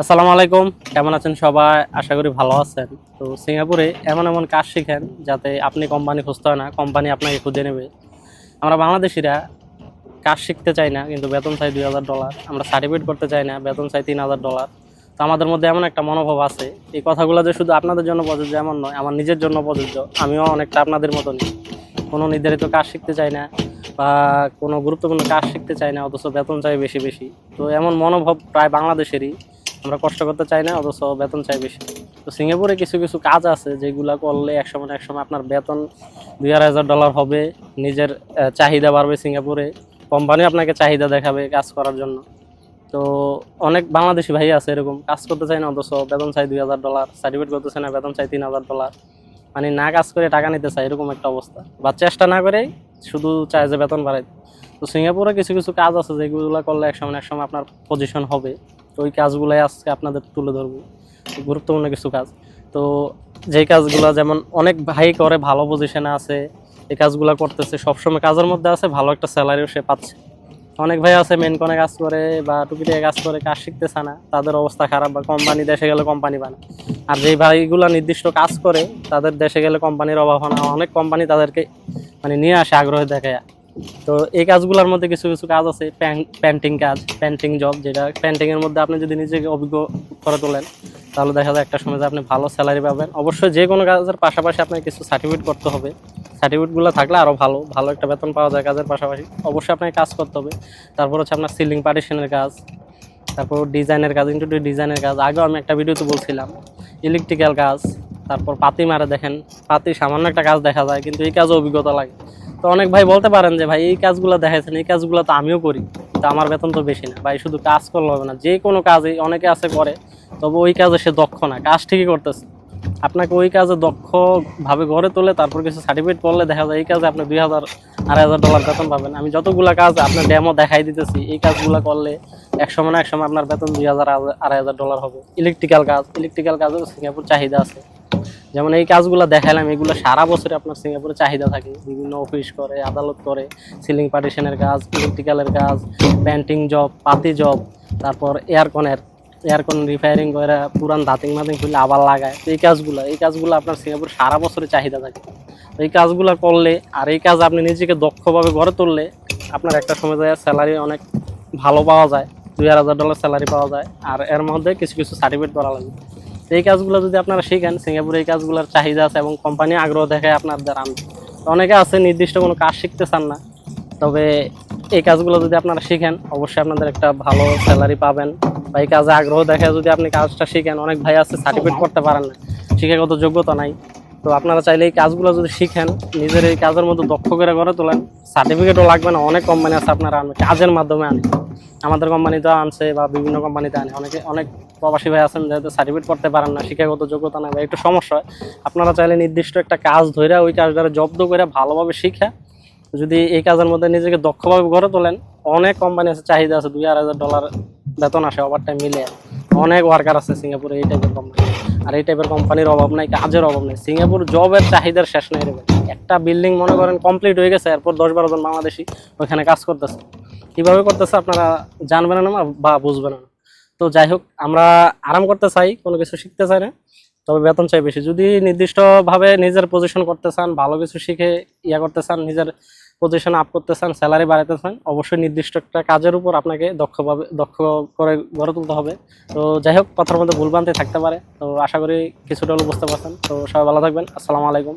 আসসালামু আলাইকুম। কেমন আছেন সবাই? আশা করি ভালো আছেন। তো সিঙ্গাপুরে এমন এমন কাজ শিখেন যাতে আপনি কোম্পানি খুঁজতে হয় না, কোম্পানি আপনাকে খুঁজে নেবে। আমরা বাংলাদেশিরা কাজ শিখতে চাই না, কিন্তু বেতন চাই দুই হাজার ডলার। আমরা সার্টিফিকেট করতে চাই না, বেতন চাই তিন হাজার ডলার। তো আমাদের মধ্যে এমন একটা মনোভাব আছে। এই কথাগুলো যে শুধু আপনাদের জন্য প্রযোজ্য এমন নয়, আমার নিজের জন্য প্রযোজ্য। আমিও অনেকটা আপনাদের মতনই। কোনো নির্ধারিত কাজ শিখতে চাই না বা কোনো গুরুত্বপূর্ণ কাজ শিখতে চাই না, অথচ বেতন চাই বেশি বেশি। তো এমন মনোভাব প্রায় বাংলাদেশেরই। আমরা কষ্ট করতে চাই না, অথচ বেতন চাই বেশি। তো সিঙ্গাপুরে কিছু কিছু কাজ আছে যেগুলো করলে এক সময় এক সময় আপনার বেতন দুই আড়াই হাজার ডলার হবে, নিজের চাহিদা বাড়বে সিঙ্গাপুরে কোম্পানি আপনাকে চাহিদা দেখাবে কাজ করার জন্য। তো অনেক বাংলাদেশি ভাই আছে এরকম, কাজ করতে চায় না, অথচ বেতন চাই দুই হাজার ডলার সার্টিফিকেট করতে চায় না, বেতন চাই তিন হাজার ডলার মানে না কাজ করে টাকা নিতে চায়, এরকম একটা অবস্থা। বা চেষ্টা না করেই শুধু চায় যে বেতন বাড়াই তো সিঙ্গাপুরে কিছু কিছু কাজ আছে যেগুলো করলে এক সময় এক সময় আপনার পজিশন হবে। তো ওই কাজগুলোই আজকে আপনাদের তুলে ধরবো। গুরুত্বপূর্ণ কিছু কাজ। তো যেই কাজগুলো যেমন অনেক ভাই করে ভালো পজিশনে আছে, এই কাজগুলো করতেছে, সবসময় কাজের মধ্যে আছে, ভালো একটা স্যালারিও সে পাচ্ছে। অনেক ভাই আছে মেন কোনে কাজ করে বা টুকিটাকে কাজ করে, কাজ শিখতেছে না, তাদের অবস্থা খারাপ বা কোম্পানি দেশে গেলে কোম্পানি না আর যেই ভাইগুলো নির্দিষ্ট কাজ করে, তাদের দেশে গেলে কোম্পানির অভাব হয় অনেক কোম্পানি তাদেরকে মানে নিয়ে আসে, আগ্রহ দেখে তো এই কাজগুলোর মধ্যে কিছু কিছু কাজ আছে পেন্টিং কাজ পেন্টিং জব, যেটা পেন্টিং এর মধ্যে আপনি যদি নিজেকে অভিজ্ঞ করে তোলেন, তাহলে দেখা যায় একটা সময় যে আপনি ভালো স্যালারি পাবেন। অবশ্যই যে কোনো কাজের পাশাপাশি আপনাকে কিছু সার্টিফিকেট করতে হবে। সার্টিফিকেটগুলো থাকলে আরও ভালো ভালো একটা বেতন পাওয়া যায় কাজের পাশাপাশি। অবশ্যই আপনাকে কাজ করতে হবে। তারপর হচ্ছে আপনার সিলিং পার্টিশনের কাজ, তারপর ডিজাইনের কাজ ইন্টু ডিজাইনের কাজ। আগেও আমি একটা ভিডিওতে বলছিলাম ইলেকট্রিক্যাল কাজ, তারপর পাতি মারা দেখেন, পাতি সামান্য একটা কাজ দেখা যায়, কিন্তু এই কাজও অভিজ্ঞতা লাগে। তো অনেক ভাই বলতে পারেন যে, ভাই, এই কাজগুলো দেখাইছেন, এই কাজগুলো তো আমিও করি। তো আমার বেতন তো বেশি না। ভাই, শুধু কাজ করলে হবে না, যে কোনো কাজে, অনেকে আছে করে, তবে ওই কাজে সে দক্ষ না, কাজ ঠিকই করতেছে। আপনাকে ওই কাজে দক্ষভাবে গড়ে তোলে, তারপর কিছু সার্টিফিকেট করলে দেখা যায় এই কাজে আপনি দুই হাজার, আড়াই হাজার ডলার বেতন পাবেন। আমি যতগুলা কাজ আপনার ডেমো দেখাই দিতেছি, এই কাজগুলো করলে এক সময় না এক সময় আপনার বেতন দুই হাজার, আড়াই হাজার ডলার হবে। ইলেকট্রিক্যাল কাজ ইলেকট্রিক্যাল কাজও সিঙ্গাপুর চাহিদা আছে। যেমন এই কাজগুলো দেখালাম এগুলো সারা বছরে আপনার সিঙ্গাপুরে চাহিদা থাকে। বিভিন্ন অফিস করে, আদালত করে সিলিং পার্টিশনের কাজ ইলেকট্রিক্যালের কাজ পেন্টিং জব পাতি জব তারপর এয়ারকনের এয়ারকন রিপেয়ারিং করে পুরান দাঁতিং মাতিং খুলে আবার লাগায়। তো এই কাজগুলো এই কাজগুলো আপনার সিঙ্গাপুর সারা বছরে চাহিদা থাকে। এই কাজগুলো করলে, আর এই কাজ আপনি নিজেকে দক্ষভাবে গড়ে তুললে, আপনার একটা সময় যায় স্যালারি অনেক ভালো পাওয়া যায়, দুই হাজার ডলার স্যালারি পাওয়া যায়, আর এর মধ্যে কিছু কিছু সার্টিফিকেট করা লাগবে তো এই কাজগুলো যদি আপনারা শিখেন, সিঙ্গাপুরে এই কাজগুলোর চাহিদা আছে এবং কোম্পানি আগ্রহ দেখায় আপনাদের আনবে তো অনেকে আছে, নির্দিষ্ট কোনো কাজ শিখতে চান না। তবে এই কাজগুলো যদি আপনারা শিখেন, অবশ্যই আপনাদের একটা ভালো স্যালারি পাবেন। বা এই কাজে আগ্রহ দেখায় যদি আপনি কাজটা শিখেন, অনেক ভাই আছে সার্টিফিকেট করতে পারেন না, শিক্ষাগত যোগ্যতা নাই। তো আপনারা চাইলে এই কাজগুলো যদি শিখেন, নিজের এই কাজের মধ্যে দক্ষ করে গড়ে তোলেন। সার্টিফিকেটও লাগবে না, অনেক কোম্পানি আছে আপনারা আনবে কাজের মাধ্যমে আনে। আমাদের কোম্পানিতে আনছে বা বিভিন্ন কোম্পানিতে আনে। অনেকে অনেক প্রবাসী ভাই আছেন যেহেতু সার্টিফিকেট করতে পারেন না, শিক্ষাগত যোগ্যতা নাই একটু সমস্যা হয়, আপনারা চাইলে নির্দিষ্ট একটা কাজ ধরে ওই কাজটা জব্দ করে ভালোভাবে শিখে, যদি এই কাজের মধ্যে নিজেকে দক্ষভাবে গড়ে তোলেন, অনেক কোম্পানি আছে, চাহিদা আছে দুই আড়াই ডলার বেতন আসে ওভার টাইম মিলে। অনেক ওয়ার্কার আছে সিঙ্গাপুরে এই টাইপের কোম্পানি আর এই টাইপের কোম্পানির অভাব নাই, কাজের অভাব নাই। সিঙ্গাপুর জবের চাহিদার শেষ নেই একটা বিল্ডিং মনে করেন কমপ্লিট হয়ে গেছে, এরপর দশ বারো জন বাংলাদেশি ওইখানে কাজ করতেছে। কীভাবে করতেছে আপনারা জানবেন না বা বুঝবেন না। তো যাই হোক, আমরা আরাম করতে চাই, কোনো কিছু শিখতে চাই না। তবে বেতন চাই বেশি। যদি নির্দিষ্টভাবে নিজের পজিশন করতে চান, ভালো কিছু শিখে ইয়া করতে চান, নিজের পজিশন আপ করতে চান স্যালারি বাড়াতে চান, অবশ্যই নির্দিষ্ট একটা কাজের উপর আপনাকে দক্ষভাবে দক্ষ করে গড়ে তুলতে হবে। তো যাই হোক, কথার মধ্যে ভুলভ্রান্তি থাকতে পারে। তো আশা করি কিছুটা হলেও বুঝতে পারছেন। তো সবাই ভালো থাকবেন। আসসালামু আলাইকুম।